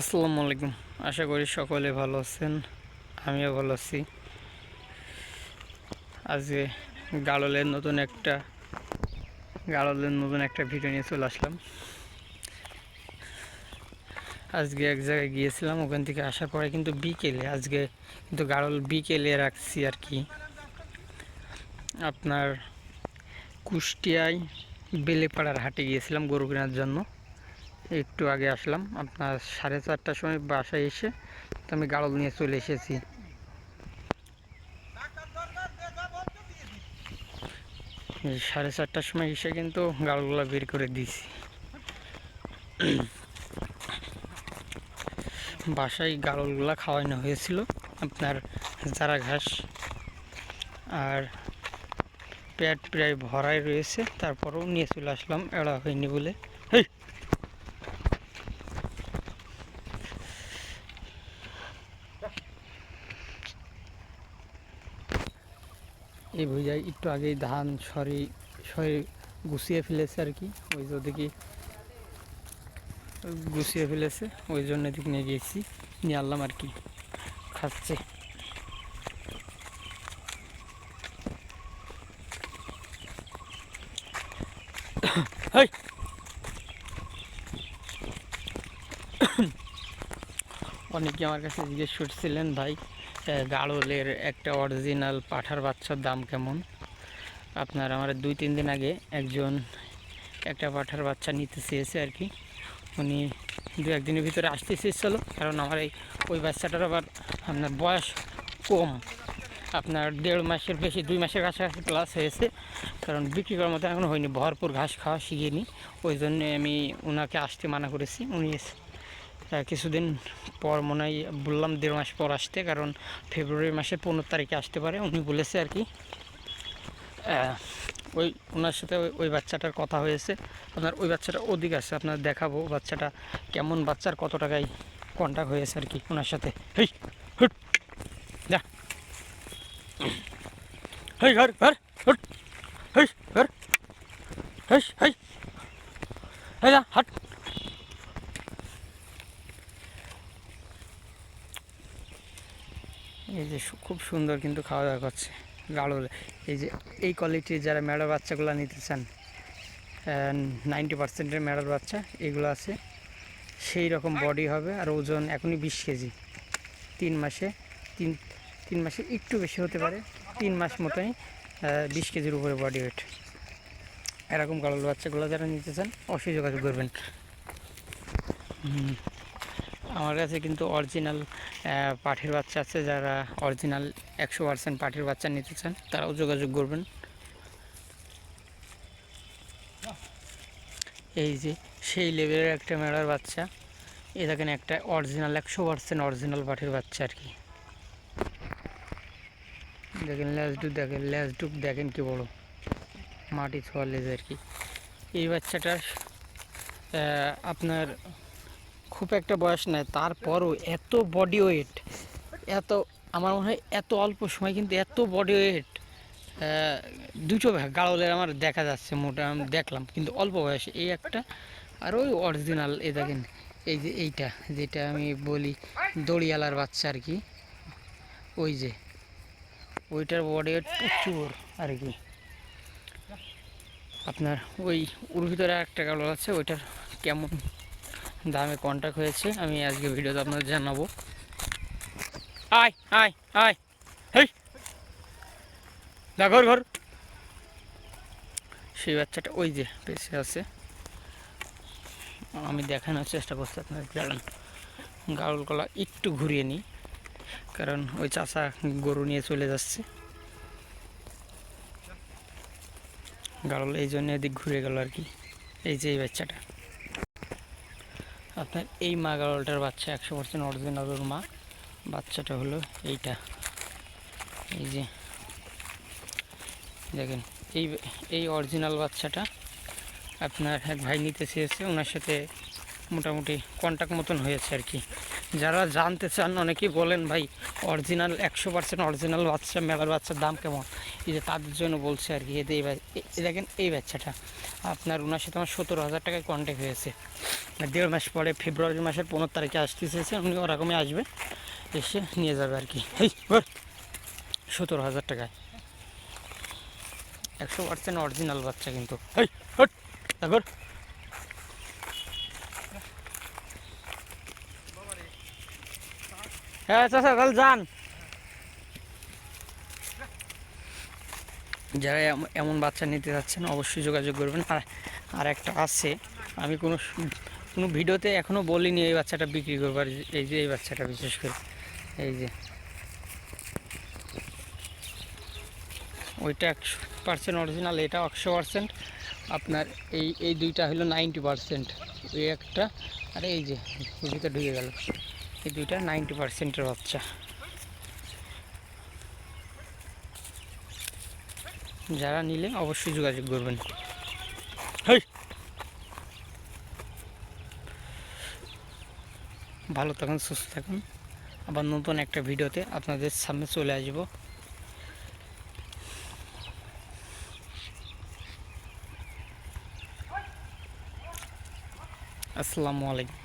আসসালামু আলাইকুম। আশা করি সকলে ভালো আছেন, আমিও ভালো আছি। আজকে গাড়লের নতুন একটা গাড়লের নতুন একটা ভিডিও নিয়ে চলে আসলাম। আজকে এক জায়গায় গিয়েছিলাম, ওখান থেকে আসার পরে কিন্তু বিকেলে, আজকে কিন্তু গাড়ল বিকেলে রাখছি আর কি। আপনার কুষ্টিয়ায় বেলেপাড়ার হাটে গিয়েছিলাম গরু কেনার জন্য। একটু আগে আসলাম। আপনার সাড়ে চারটার সময় বাসায় এসে তো আমি গাড়ল নিয়ে চলে এসেছি। সাড়ে চারটার সময় এসে কিন্তু গাড়লগুলো বের করে দিয়েছি। বাসায় গাড়লগুলা খাওয়ানো হয়েছিল আপনার চারা ঘাস আর পেট প্রায় ভরাই রয়েছে, তারপরেও নিয়ে চলে আসলাম, এড়া হয়নি বলে হেই এই ভুজায় একটু আগেই ধান সরি সরি গুছিয়ে ফেলেছে আর কি ওই যে ওদিকে গুছিয়ে ফেলেছে, ওই জন্য এদিকে নিয়ে গিয়েছি নিয়ে আনলাম আর কি, খাচ্ছে! অনেকে আমার কাছে জিজ্ঞেস করছিলেন, ভাই গাড়লের একটা অরিজিনাল পাঠার বাচ্চার দাম কেমন? আপনার আমার দুই, তিন দিন আগে একজন একটা পাঠার বাচ্চা নিতে চেয়েছে আর কি। উনি দু একদিনের ভিতরে আসতে চেয়েছিল, কারণ আমার এই, ওই বাচ্চাটার আবার আপনার বয়স কম। আপনার দেড় মাসের বেশি, দুই মাসের কাছাকাছি প্লাস হয়েছে, কারণ বিক্রি করার মতো এখনও হয়নি, ভরপুর ঘাস খাওয়া শিখিনি। ওই জন্যে আমি ওনাকে আসতে মানা করেছি। উনি কিছুদিন পর মনে হয় বললাম দেড় মাস পর আসতে, কারণ ফেব্রুয়ারি মাসের পনেরো তারিখে আসতে পারে। উনি বলেছে আর কি ওই ওনার সাথে ওই- বাচ্চাটার কথা হয়েছে। আপনার ওই বাচ্চাটা ওদিক আছে, আপনার দেখাবো বাচ্চাটা কেমন, বাচ্চার কত টাকায় কন্ট্যাক্ট হয়েছে আর কি ওনার সাথে। হেই, হুট, যা। হেই, ঘর ঘর, হুট। হেই, ঘর। হেই হেই। হাট। এই যে খুব সুন্দর কিন্তু খাওয়া দাওয়া করছে গাড়ল এই যে, এই কোয়ালিটির যারা মেড়ার বাচ্চাগুলো নিতে চান নাইনটি পার্সেন্টের মেড়ার বাচ্চা, এগুলো আছে। সেই রকম বডি হবে আর ওজন এখনই বিশ কেজি। তিন মাসে, তিন তিন মাসে একটু বেশি হতে পারে, তিন মাস মতোই বিশ কেজির উপরে বডি ওয়েট এরকম গাড়ল বাচ্চাগুলো যারা নিতে চান, অবশ্যই যোগাযোগ করবেন। আমার কাছে কিন্তু অরিজিনাল পাঠির বাচ্চা আছে। যারা অরিজিনাল একশো পার্সেন্ট পাঠির বাচ্চা নিতে চান, তারাও যোগাযোগ করবেন। এই যে, সেই লেভেলের একটা মেলার বাচ্চা। এ দেখেন একটা অরিজিনাল একশো পার্সেন্ট অরিজিনাল পাঠির বাচ্চা আর কি। দেখেন ল্যাজডুক দেখেন ল্যাজডুক দেখেন কি বড়। মাটি ছোঁয়া লেজ আর কি। এই বাচ্চাটার আপনার খুব একটা বয়স নয় তারপরও এত বডি ওয়েট এত, আমার মনে হয় এত অল্প সময় কিন্তু এত বডি ওয়েট দুটো গাড়লের আমার দেখা যাচ্ছে মোটা, আমি দেখলাম, কিন্তু অল্প বয়সে। এই একটা, আর ওই অরিজিনাল এ দেখেন, এই যে এইটা, যেটা আমি বলি দড়িয়ালার বাচ্চা আর কি, ওই যে, ওইটার বডি ওয়েট প্রচুর আর কি। আপনার ওই, ওর ভিতরে একটা গাড়ল আছে, ওইটার কেমন দামে কন্ট্যাক্ট হয়েছে আমি আজকে ভিডিওতে আপনাদের জানাব। আয় আয় আয়। হেই। দা ঘর। ঘর সেই বাচ্চাটা ওই যে পেছে আছে। আমি দেখানোর চেষ্টা করছি আপনার জানান গাউল কলা একটু ঘুরিয়ে নিই কারণ ওই চাষা গরু নিয়ে চলে যাচ্ছে। গাড়ল এই জন্য এদিক ঘুরে গেল আর কি। এই যে এই বাচ্চাটা। আপনার এই মা গাড়লটার বাচ্চা একশো পার্সেন্ট অরিজিনাল ওর মা। বাচ্চাটা হলো এইটা। এই যে, দেখেন, এই এই অরিজিনাল বাচ্চাটা আপনার এক ভাই নিতে চেয়েছে, ওনার সাথে মোটামুটি কন্ট্যাক্ট মতন হয়েছে আর কি। যারা জানতে চান, অনেকেই বলেন, ভাই অরিজিনাল একশো পার্সেন্ট অরিজিনাল বাচ্চা, মেলার বাচ্চার দাম কেমন? এই যে তাদের জন্য বলছে আর কি এতে এই দেখেন, এই বাচ্চাটা। আপনার ওনার সাথে আমার সতেরো হাজার টাকায় কন্ট্যাক্ট হয়েছে। দেড় মাস পরে, ফেব্রুয়ারি মাসের পনেরো তারিখে আসতে চেয়েছে উনি ওরকমই আসবে, এসে নিয়ে যাবে আর কি। এই সতেরো হাজার টাকায়। একশো পার্সেন্ট অরিজিনাল বাচ্চা কিন্তু। এই তারপর হ্যাঁ তাহলে যান। যারা এমন বাচ্চা নিতে যাচ্ছেন, অবশ্যই যোগাযোগ করবেন। আর আর একটা আছে, আমি কোনো কোনো ভিডিওতে এখনও বলিনি এই বাচ্চাটা বিক্রি করবার এই যে এই বাচ্চাটা বিশেষ করে, এই যে। ওইটা একশো পার্সেন্ট অরিজিনাল এটা একশো পার্সেন্ট আপনার এই এই দুইটা হলো নাইনটি পার্সেন্ট এই একটা, আর এই যে ভিতরে ঢুকে গেল। এই দুইটা নাইনটি পার্সেন্টের বাচ্চা। যারা নিলে অবশ্যই যোগাযোগ করবেন। হেই! ভালো থাকুন সুস্থ থাকুন। আবার নতুন একটা ভিডিওতে আপনাদের সামনে চলে আসব। আসসালামু আলাইকুম।